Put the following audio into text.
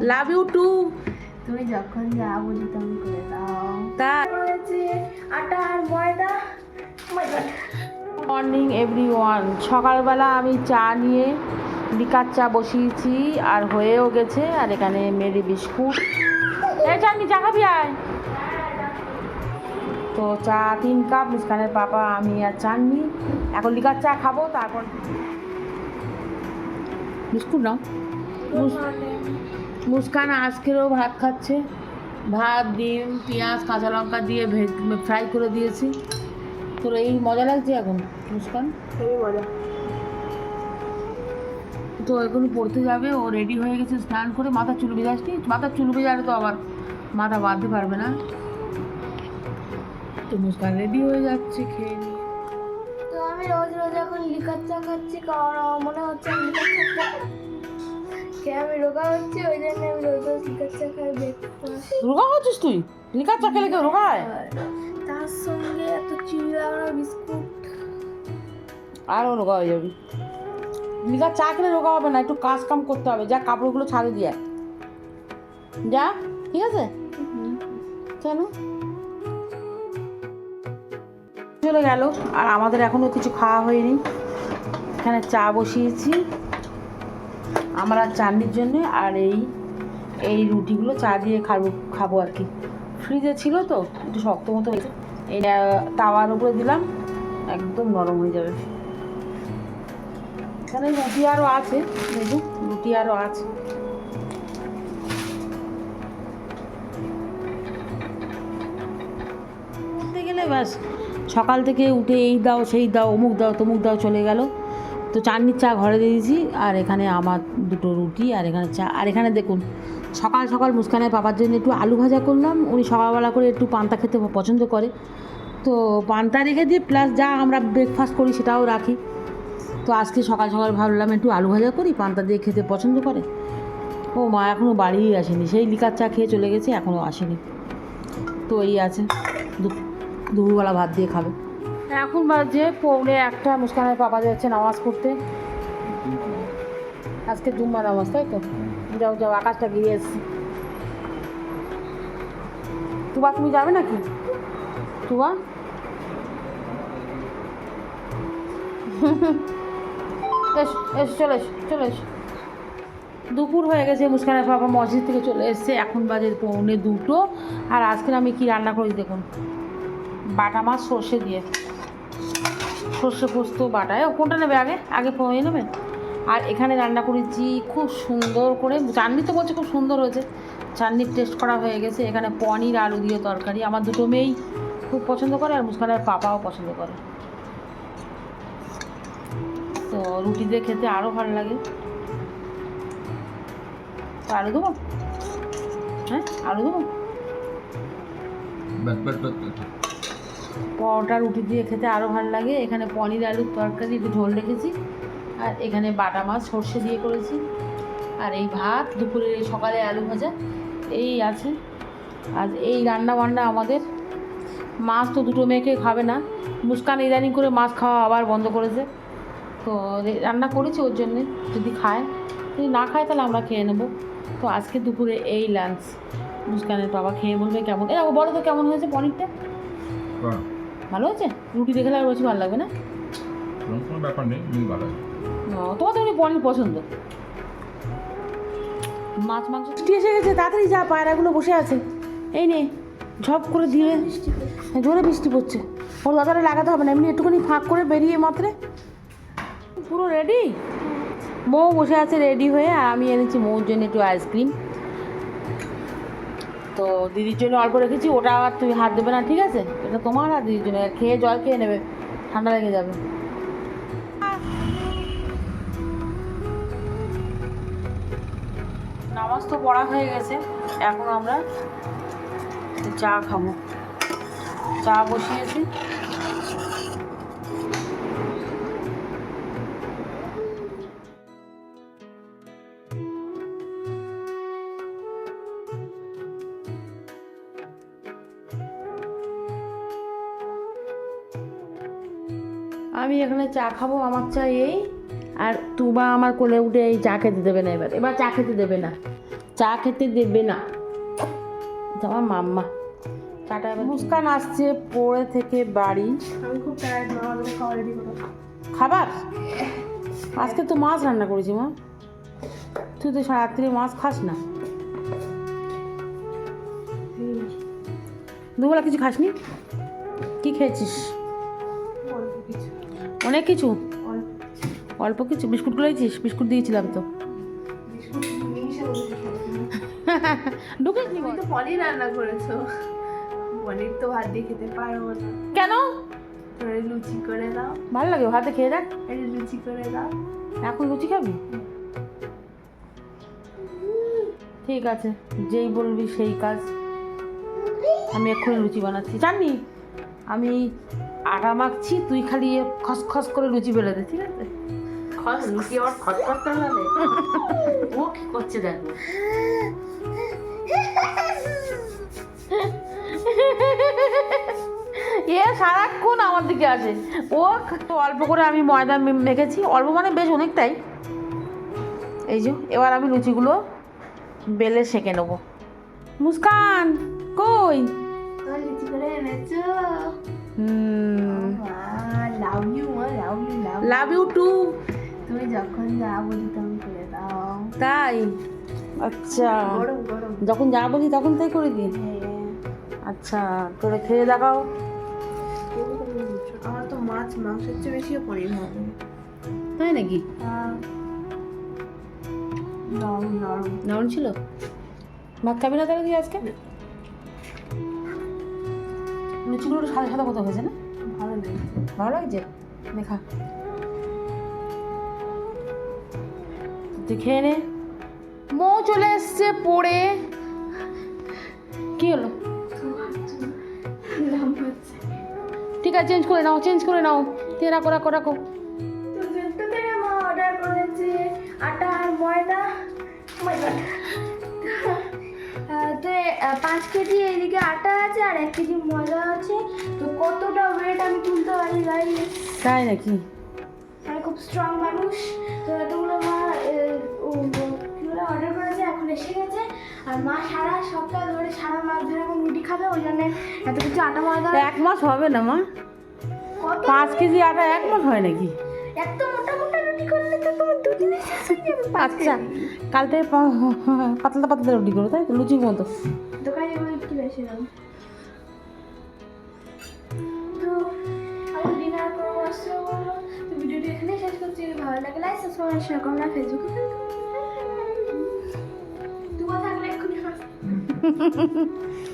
Love you too তুমি যখন যা বলি তখন করে দাও। তা আটা আর ময়দা। ময়দা মর্নিং এভরি ওয়ান সকালবেলা আমি চা নিয়ে লিকার চা বসিয়েছি আর হয়েও গেছে আর এখানে মেরি বিস্কুট। এই চাননি চা খাবি আয়। তো চা তিন কাপ মুস্কানের পাপা আমি আর চাননি। এখন লিকার চা খাব তারপর বিস্কুট নাও। মুস- মুস্কান আজকেরও ভাত খাচ্ছে। ভাত ডিম পেঁয়াজ কাঁচা লঙ্কা দিয়ে ভেজ ফ্রাই করে দিয়েছি। তোর এই মজা লাগছে এখন মুস্কান? মজা। তো এখন পড়তে যাবে ও রেডি হয়ে গেছে স্নান করে মাথা চুল ভেজাসনি মাথা চুল ভেজালে তো আবার মাথা বাঁধতে পারবে না। তো মুস্কান রেডি হয়ে যাচ্ছে খেয়ে নিয়ে তো আমি রোজ রোজ এখন লিকার চা খাচ্ছি কারণ মনে হচ্ছে লিকার চা আমি রোগা হচ্ছে ওই জন্য আমি রোজ রোজ লিকার চা খাই রোগা হচ্ছিস তুই? লিকার চা খেলে কেউ রোগা হয়। তার সঙ্গে এত লাগানো বিস্কুট। আরও রোগা হয়ে যাবি। লিকার চা খেলে রোগা হবে না একটু কাজ কাম করতে হবে। যা কাপড়গুলো ছাড়ে দিয়ে যা ঠিক আছে? কেন চলে গেল আর আমাদের এখনও কিছু খাওয়া হয়নি। এখানে চা বসিয়েছি। আমার চাননির জন্য আর এই এই রুটিগুলো চা দিয়ে খাব খাব আর কি। ফ্রিজে ছিল তো, একটু শক্ত মতো হয়েছে। এই তাওয়ার উপরে দিলাম, একদম নরম হয়ে যাবে। এখানে রুটি আরও আছে, দেখুন, রুটি আরও আছে। গেলে ব্যাস, সকাল থেকে উঠে এই দাও, সেই দাও, অমুক দাও, তমুক দাও, চলে গেল। তো চাটনির চা ঘরে দিয়ে দিয়েছি, আর এখানে আমার দুটো রুটি, আর এখানে চা, আর এখানে দেখুন, সকাল সকাল মুস্কানের পাপার জন্য একটু আলু ভাজা করলাম, উনি সকালবেলা করে একটু পান্তা খেতে পছন্দ করে। তো পান্তা রেখে দিয়ে প্লাস যা আমরা ব্রেকফাস্ট করি সেটাও রাখি। তো আজকে সকাল সকাল ভাবলাম একটু আলু ভাজা করি, পান্তা দিয়ে খেতে পছন্দ করে। ও মা এখনও বাড়িই আসেনি, সেই লিকার চা খেয়ে চলে গেছে এখনও আসেনি। তো এই আছে দুপুরবেলা ভাত দিয়ে খাবে। এখন বাজে পৌনে একটা, মুস্কানের পাপা যাচ্ছে নামাজ পড়তে। আজকে জুম্মা নামাজ, তাই তো? যাও যাও, আকাশটা গিয়ে এসছি। তুবা, তুমি যাবে নাকি? তুবা? এস চলে চলে দুপুর হয়ে গেছে, মুস্কানের বাবা মসজিদ থেকে চলে এসছে। এখন বাজে পৌনে দুটো। আর আজকে আমি কি রান্না করি দেখুন? বাটা মাছ সর্ষে দিয়ে। সর্ষে পোস্ত বাটা এ, কোনটা নেবে আগে? আগে পয়ে নেবে? আর এখানে রান্না করেছি খুব সুন্দর করে। চাটনি তো বলছে খুব সুন্দর হয়েছে। চাটনির টেস্ট করা হয়ে গেছে। এখানে পনির আলু দিয়ে তরকারি। আমার দুটো মেয়েই খুব পছন্দ করে আর মুস্কানের পাপাও পছন্দ করে। তো রুটি দিয়ে খেতে আরও ভালো লাগে। তো আলু দেবো? হ্যাঁ আলু দেবো। পরোটা, রুটি দিয়ে খেতে আরও ভালো লাগে। এখানে পনির, আলুর তরকারি, একটু ঝোল রেখেছি। আর এখানে বাটা মাছ, সর্ষে দিয়ে করেছি। আর এই ভাত, দুপুরে সকালে আলু ভাজা, এই আছে। আর এই রান্না বান্না আমাদের। মাছ তো দুটো মেয়েকে খাবে না। মুস্কান ইদানিং করে মাছ খাওয়া আবার বন্ধ করেছে। তো রান্না করেছি ওর জন্যে, যদি খায়। যদি না খায় তাহলে আমরা খেয়ে নেব। তো আজকে দুপুরে এই লাঞ্চ মুস্কানের বাবা খেয়ে বলবে কেমন। এ বলো তো কেমন হয়েছে পনিরটা? ভালো আছে রুটি দেখলে আর বেশি ভালো লাগবে না? কোনো কোনো ব্যাপার নেই মিল ভালো তোমার তো এমনি পনির পছন্দ? মাছ মাংস? বৃষ্টি এসে গেছে তাড়াতাড়ি যা পায়রাগুলো বসে আছে। এই নে ঝপ করে দিয়ে জোরে বৃষ্টি পড়ছে ওর দাদাটা লাগাতে হবে না এমনি একটুখানি ফাঁক করে বেরিয়ে মাত্রে। পুরো রেডি মৌ বসে আছে রেডি হয়ে আর আমি এনেছি মৌর জন্য একটু আইসক্রিম তো দিদির জন্য অল্প রেখেছি, ওটা আর তুমি হাত দেবে না, ঠিক আছে? এটা তোমার আর দিদির জন্য, খেয়ে জল খেয়ে নেবে, ঠান্ডা লেগে যাবে। নামাজ তো পড়া হয়ে গেছে, এখন আমরা চা খাব। চা বসিয়েছি। আমি এখানে চা খাব আমার চা এই আর তুবা আমার কোলে উঠে এই চা খেতে দেবে না এবার। এবার চা খেতে দেবে না। চা খেতে দেবে না। আমার মাম্মা। চাটা এবার মুস্কান আসছে পড়ে থেকে বাড়ি। আমি খুব টায়ার্ড খাওয়া রেডি করো। খাবার? আজকে তো মাছ রান্না করেছি মা। তুই তো রাত্রে মাছ খাস না। দুবেলা কিছু খাসনি? কি খেয়েছিস? অনেক কিছু। অল্প কিছু। বিস্কুট গুলোইছিস বিস্কুট দিয়েছিলাম তো। পনির রান্না করেছ। পনির তো ভাত দিয়ে খেতে পারব না। কেন? লুচি করে দাও। ভালো লাগে ভাতে খেয়ে দেখ। লুচি করে দাও। এখন লুচি খাবি? ঠিক আছে যেই বলবি সেই কাজ। আমি এক্ষুনি লুচি বানাচ্ছি। জানি আমি আটা মাখছি তুই খালি এ খস খস করে লুচি বেলে দে ঠিক আছে? খস লুচি আবার করে ও কি করছে দেখো? এ সারাক্ষণ আমার দিকে আসে। ও তো অল্প করে আমি ময়দা মেখেছি অল্প মানে বেশ অনেকটাই। এই যে এবার আমি লুচিগুলো বেলে সেঁকে নেব। মুস্কান কই? তোমার লুচি করে এনেছো হুম love you love you love love you too তুমি যখন যা বলি তুমি করে দাও তাই আচ্ছা যখন যা বলি তখন তাই করে দিই আচ্ছা তোরে খেয়ে দেখাও আমার তো মাছ মাংসের চেয়ে বেশি পনির হবে তাই নাকি নরম নরম নরম ছিল ভাত খাবি না তাহলে তুই আজকে লুচিগুলো সাদা সাদা মতো হয়েছে না? ভালো লাগে ভালো লাগছে? দেখা দেখে খেয়ে নে। মৌ চলে এসছে পড়ে। কি হলো? ঠিক আছে চেঞ্জ করে নাও চেঞ্জ করে নাও। তে রাখো রাখো রাখো। পাঁচ কেজি এইদিকে আটা আছে আর এক কেজি ময়দা আছে। তো কতটা ওয়েট আমি তুলতে পারি গাড়ি তাই নাকি? আমি খুব স্ট্রং মানুষ। তো এতগুলো মা অর্ডার করেছে? এখন এসে গেছে। আর মা সারা সপ্তাহ ধরে সারা মাস ধরে এখন রুটি খাবে ওই জন্য এত কিছু আটা ময়দা এক মাস হবে না মা? পাঁচ কেজি আটা এক মাস হয় নাকি? এত মোটা মোটা রুটি করলে তো তোমার দুদিনে শেষ হয়ে যাবে আচ্ছা কাল থেকে পাতলা পাতলা রুটি করো তাই তো? লুচির মতো। দোকানে গিয়ে ভিডিওটি শেষ করছি। ভালো লাগে লাইক সাবস্ক্রাইব শেয়ার করুন না ফেসবুকে দুবার থাকলে এক্ষুনি